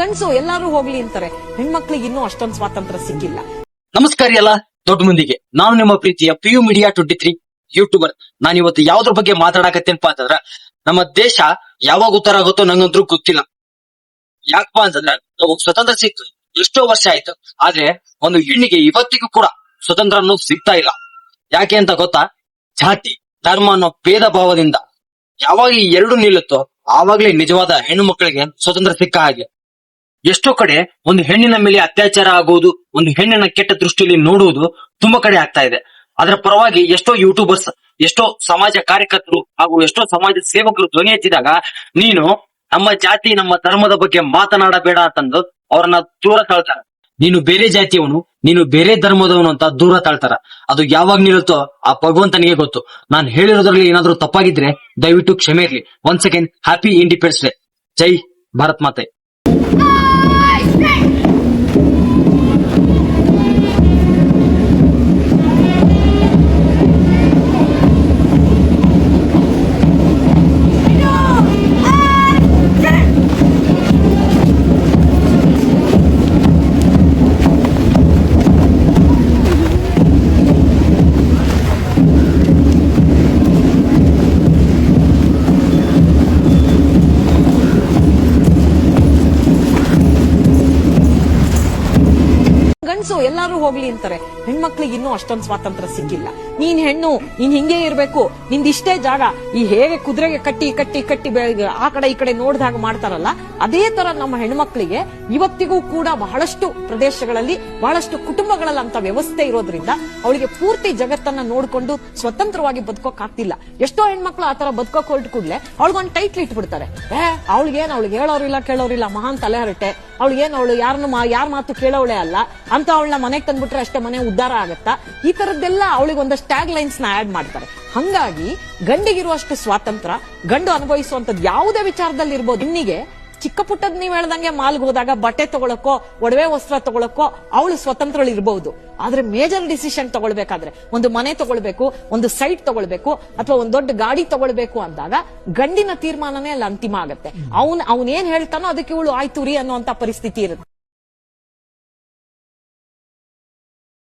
ಗಂಡ್ಸು, ಎಲ್ಲಾರು ಹೋಗ್ಲಿ ಅಂತಾರೆ. ಹೆಣ್ಮಕ್ಳಿಗೆ ಇನ್ನೂ ಅಷ್ಟೊಂದು ಸ್ವಾತಂತ್ರ್ಯ ಸಿಕ್ಕಿಲ್ಲ. ನಮಸ್ಕಾರ ಎಲ್ಲ ದೊಡ್ಡ ಮಂದಿಗೆ. ನಾನು ನಿಮ್ಮ ಪ್ರೀತಿಯ P U media twenty three youtuber ನಾನು ಇವತ್ತು ಯಾವ್ದ್ರ ಬಗ್ಗೆ ಮಾತಾಡಕತ್ತೇನಪ್ಪ ಅಂತಂದ್ರ, ನಮ್ಮ ದೇಶ ಯಾವಾಗ ಉತ್ತರ ಆಗುತ್ತೋ ನಂಗಂತೂ ಗೊತ್ತಿಲ್ಲ. ಯಾಕಪ್ಪ ಅಂತಂದ್ರೆ, ನಾವು ಸ್ವತಂತ್ರ ಸಿಕ್ತು, ಎಷ್ಟೋ ವರ್ಷ ಆಯ್ತು, ಆದ್ರೆ ಒಂದು ಹೆಣ್ಣಿಗೆ ಇವತ್ತಿಗೂ ಕೂಡ ಸ್ವತಂತ್ರ ಅನ್ನೋದು ಸಿಗ್ತಾ ಇಲ್ಲ. ಯಾಕೆ ಅಂತ ಗೊತ್ತಾ? ಜಾತಿ, ಧರ್ಮ ಅನ್ನೋ ಭೇದ ಭಾವದಿಂದ ಯಾವಾಗ ಈ ಎರಡು ನಿಲ್ಲುತ್ತೋ, ಆವಾಗ್ಲೇ ನಿಜವಾದ ಹೆಣ್ಣು ಮಕ್ಕಳಿಗೆ ಸ್ವತಂತ್ರ ಸಿಕ್ಕ ಹಾಗೆ. ಎಷ್ಟೋ ಕಡೆ ಒಂದು ಹೆಣ್ಣಿನ ಮೇಲೆ ಅತ್ಯಾಚಾರ ಆಗುವುದು ಒಂದು ಹೆಣ್ಣಿನ ಕೆಟ್ಟ ದೃಷ್ಟಿಯಲ್ಲಿ ನೋಡುವುದು ತುಂಬಾ ಕಡೆ ಆಗ್ತಾ ಇದೆ. ಅದರ ಪರವಾಗಿ ಎಷ್ಟೋ ಯೂಟ್ಯೂಬರ್ಸ್ ಎಷ್ಟೋ ಸಮಾಜ ಕಾರ್ಯಕರ್ತರು ಹಾಗೂ ಎಷ್ಟೋ ಸಮಾಜ ಸೇವಕರು ಧ್ವನಿ ಎತ್ತಿದಾಗ, ನೀನು ನಮ್ಮ ಜಾತಿ, ನಮ್ಮ ಧರ್ಮದ ಬಗ್ಗೆ ಮಾತನಾಡಬೇಡ ಅಂತಂದು ಅವರನ್ನ ದೂರ ತಳ್ತಾರ. ನೀನು ಬೇರೆ ಜಾತಿಯವನು, ನೀನು ಬೇರೆ ಧರ್ಮದವನು ಅಂತ ದೂರ ತಾಳ್ತಾರ. ಅದು ಯಾವಾಗ ನಿಲ್ಲುತ್ತೋ ಆ ಭಗವಂತನಿಗೆ ಗೊತ್ತು. ನಾನು ಹೇಳಿರೋದ್ರಲ್ಲಿ ಏನಾದ್ರೂ ತಪ್ಪಾಗಿದ್ರೆ ದಯವಿಟ್ಟು ಕ್ಷಮೆ ಇರ್ಲಿ. One second happy independence day ಜೈ ಭಾರತ್ ಮಾತೆ. Hey! ಗಂಡ್ಸು ಎಲ್ಲಾರು ಹೋಗ್ಲಿ ಅಂತಾರೆ. ಹೆಣ್ಮಕ್ಳಿಗೆ ಇನ್ನೂ ಅಷ್ಟೊಂದು ಸ್ವಾತಂತ್ರ್ಯ ಸಿಕ್ಕಿಲ್ಲ. ನೀನ್ ಹೆಣ್ಣು, ನೀನ್ ಹಿಂಗೆ ಇರ್ಬೇಕು. ನಿಂದ್ ಇಷ್ಟೇ ಜಾಗ. ಈ ಹೇಗೆ ಕುದುರೆಗೆ ಕಟ್ಟಿ ಕಟ್ಟಿ ಕಟ್ಟಿ ಆ ಕಡೆ, ಈ ಕಡೆ ನೋಡಿದಾಗ ಮಾಡ್ತಾರಲ್ಲ, ಅದೇ ತರ ನಮ್ಮ ಹೆಣ್ಮಕ್ಳಿಗೆ ಇವತ್ತಿಗೂ ಕೂಡ ಬಹಳಷ್ಟು ಪ್ರದೇಶಗಳಲ್ಲಿ ಬಹಳಷ್ಟು ಕುಟುಂಬಗಳಲ್ಲಿ ಅಂತ ವ್ಯವಸ್ಥೆ ಇರೋದ್ರಿಂದ ಅವಳಿಗೆ ಪೂರ್ತಿ ಜಗತ್ತನ್ನ ನೋಡ್ಕೊಂಡು ಸ್ವತಂತ್ರವಾಗಿ ಬದುಕೋಕ್ ಆಗ್ತಿಲ್ಲ ಎಷ್ಟೋ ಹೆಣ್ಮಕ್ಳು ಆ ತರ ಬದುಕೋಕ್ ಹೊರಟು ಕೂಡ್ಲೆ ಅವಳಿಗೊಂದು ಟೈಟ್ಲ್ ಇಟ್ಬಿಡ್ತಾರೆ. ಏ, ಅವಳಿಗೇನ್, ಅವಳಿಗೆ ಹೇಳೋರಿಲ್ಲ, ಕೇಳೋರಿಲ್ಲ, ಮಹಾನ್ ತಲೆ ಹರಟೆ. ಅವಳಿಗೇನ್, ಅವಳು ಯಾರನ್ನು ಯಾರ ಮಾತು ಕೇಳೋಳೆ ಅಲ್ಲ? ಅಂತ ಅವಳನ್ನ ಮನೆಗೆ ತಂದ್ಬಿಟ್ರೆ ಅಷ್ಟೇ ಮನೆ ಉದ್ದಾರ ಆಗತ್ತಾ? ಈ ತರದ್ದೆಲ್ಲ ಅವಳಿಗೆ ಒಂದಷ್ಟು ಟ್ಯಾಗ್ ಲೈನ್ಸ್ನ ಆಡ್ ಮಾಡ್ತಾರೆ. ಹಂಗಾಗಿ, ಗಂಡಿಗಿರುವಷ್ಟು ಸ್ವಾತಂತ್ರ್ಯ ಗಂಡು ಅನುಭವಿಸುವಂತದ್ದು ಯಾವುದೇ ವಿಚಾರದಲ್ಲಿ ಇರ್ಬೋದು ಹೆಣ್ಣಿಗೆ ಚಿಕ್ಕ ಪುಟ್ಟದ್ ನೀವ್ ಹೇಳ್ದಂಗೆ ಮಾಲ್ಗೆ ಹೋದಾಗ ಬಟ್ಟೆ ತಗೊಳಕೋ ಒಡವೆ ವಸ್ತ್ರ ತಗೊಳಕೋ ಅವಳು ಸ್ವತಂತ್ರ ಇರಬಹುದು ಆದ್ರೆ ಮೇಜರ್ ಡಿಸಿಷನ್ ತಗೊಳ್ಬೇಕಾದ್ರೆ ಒಂದು ಮನೆ ತಗೊಳ್ಬೇಕು, ಒಂದು ಸೈಟ್ ತಗೊಳ್ಬೇಕು, ಅಥವಾ ಒಂದ್ ದೊಡ್ಡ ಗಾಡಿ ತಗೊಳ್ಬೇಕು ಅಂದಾಗ ಗಂಡಿನ ತೀರ್ಮಾನನೇ ಅಲ್ಲಿ ಅಂತಿಮ ಆಗತ್ತೆ. ಅವನ್ ಅವನ್ ಏನ್ ಹೇಳ್ತಾನೋ ಅದಕ್ಕೆ ಇವಳು ಆಯ್ತು, ರೀ ಅನ್ನುವಂತ ಪರಿಸ್ಥಿತಿ ಇರುತ್ತೆ.